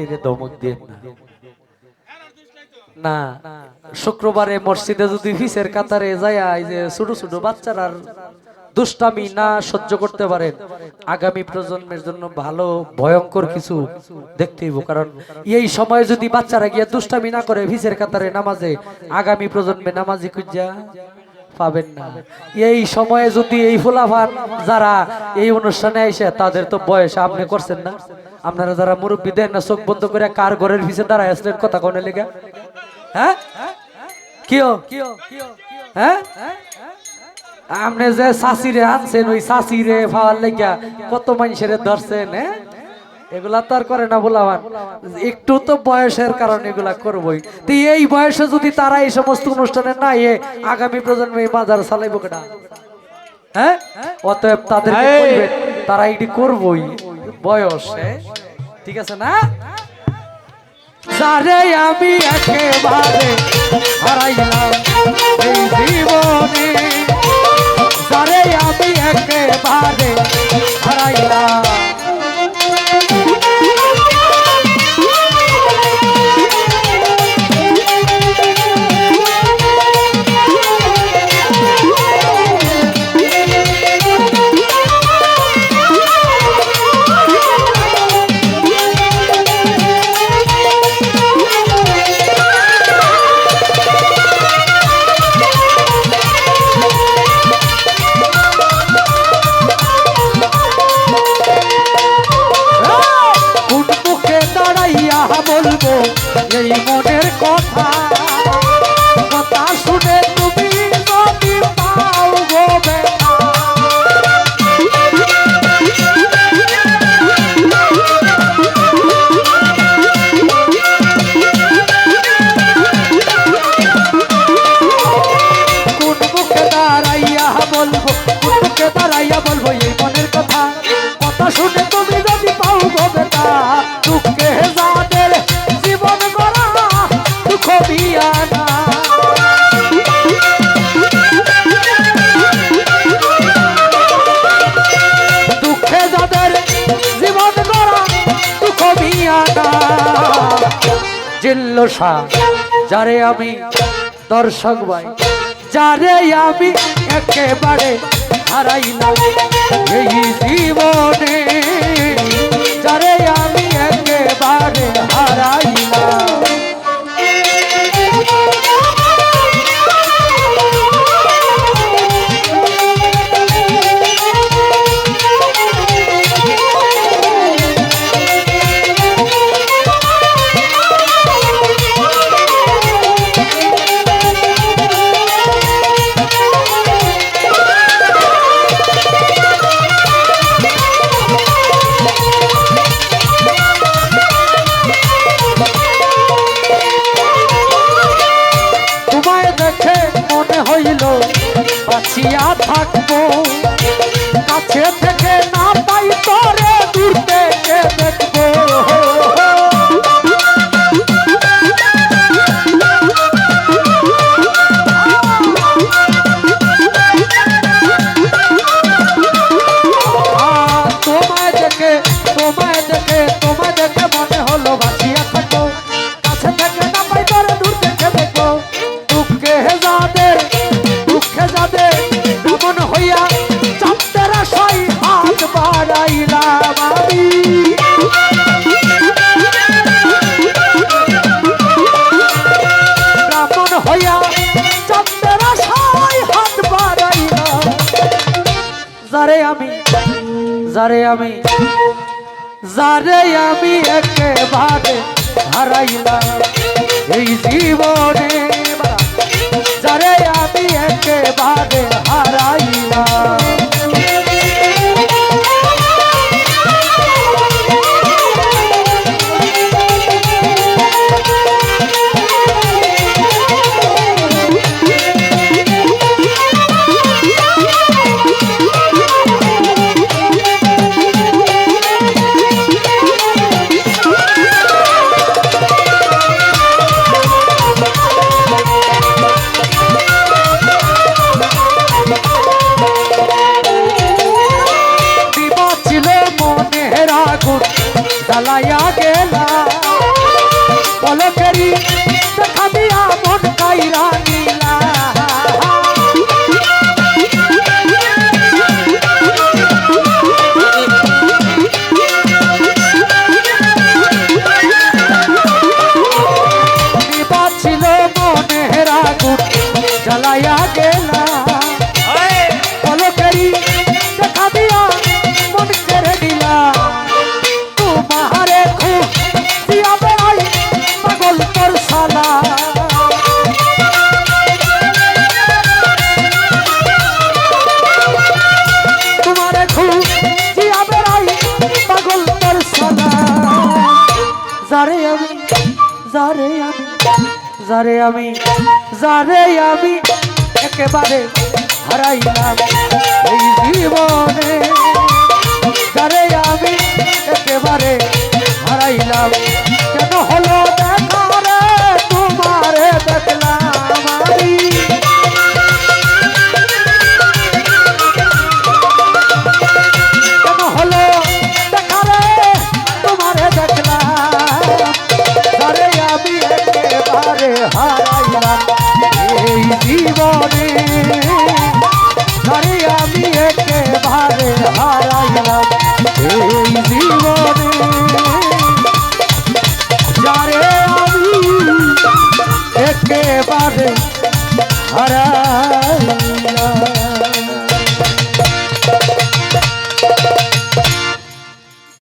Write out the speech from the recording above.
পোলাপান্ডিরে ধমক দিয়ে না। না, শুক্রবারে মসজিদে যদি ফিসের কাতারে যায় যে ছোট ছোট বাচ্চারা দুষ্টামি না সহ্য করতে পারেন, আগামী প্রজন্মের জন্য ভালো, ভয়ঙ্কর কিছু দেখতে হইব। কারণ এই সময়ে যদি বাচ্চারা গিয়ে দুষ্টামি না করে ফিসের কাতারে নামাজে, আগামী প্রজন্মে নামাজি খুঁজা পাবেন না। এই সময়ে যদি এই ফুলাফান যারা এই অনুষ্ঠানে এসে তাদের তো বয়স, আপনি করছেন না? আপনারা যারা মুরব্বী দেন না চোখ বন্ধ করে কার ঘরের পিছনে দাঁড়ায় আসলেন কথা কনে লেগে। হ্যাঁ? কিও হ্যাঁ? আপনি যে শাশিরে আনছেন ওই শাশিরে পাওয়ার লেগা কত মানুষের ধরছেন হ্যাঁ? এগুলা তো আর করে না বলাবান। একটু তো বয়সের কারণে এগুলা করবই। তো এই বয়সে যদি তারা এই সমস্ত অনুষ্ঠানে না এ আগামী প্রজন্মে বাজার চালাইব কেনা হ্যাঁ? অতএব তাদের তারা এটি করবই। বয়স? ঠিক আছে না যারে আমি একেবারে হারাইলাম এই জীবনে যারে আমি একেবারে হারাইলাম এই মনের কথা জিল্লো শাহ যারে আমি দর্শক ভাই যারে আমি একেবারে হারাইলাম এই জীবনে যারে আমি হইয়া চাপতের আশাই হাত বাড়াইয়া। যারে আমি যারে আমি যারে আমি একেবারে হারাইলাম। এই জীবনে চালাইয়া গেলা। বলো কেরি আমি জানে আমি একেবারে হারাইলাম এই জীবনে। যারে আমি একেবারে হারাইলাম রে হারা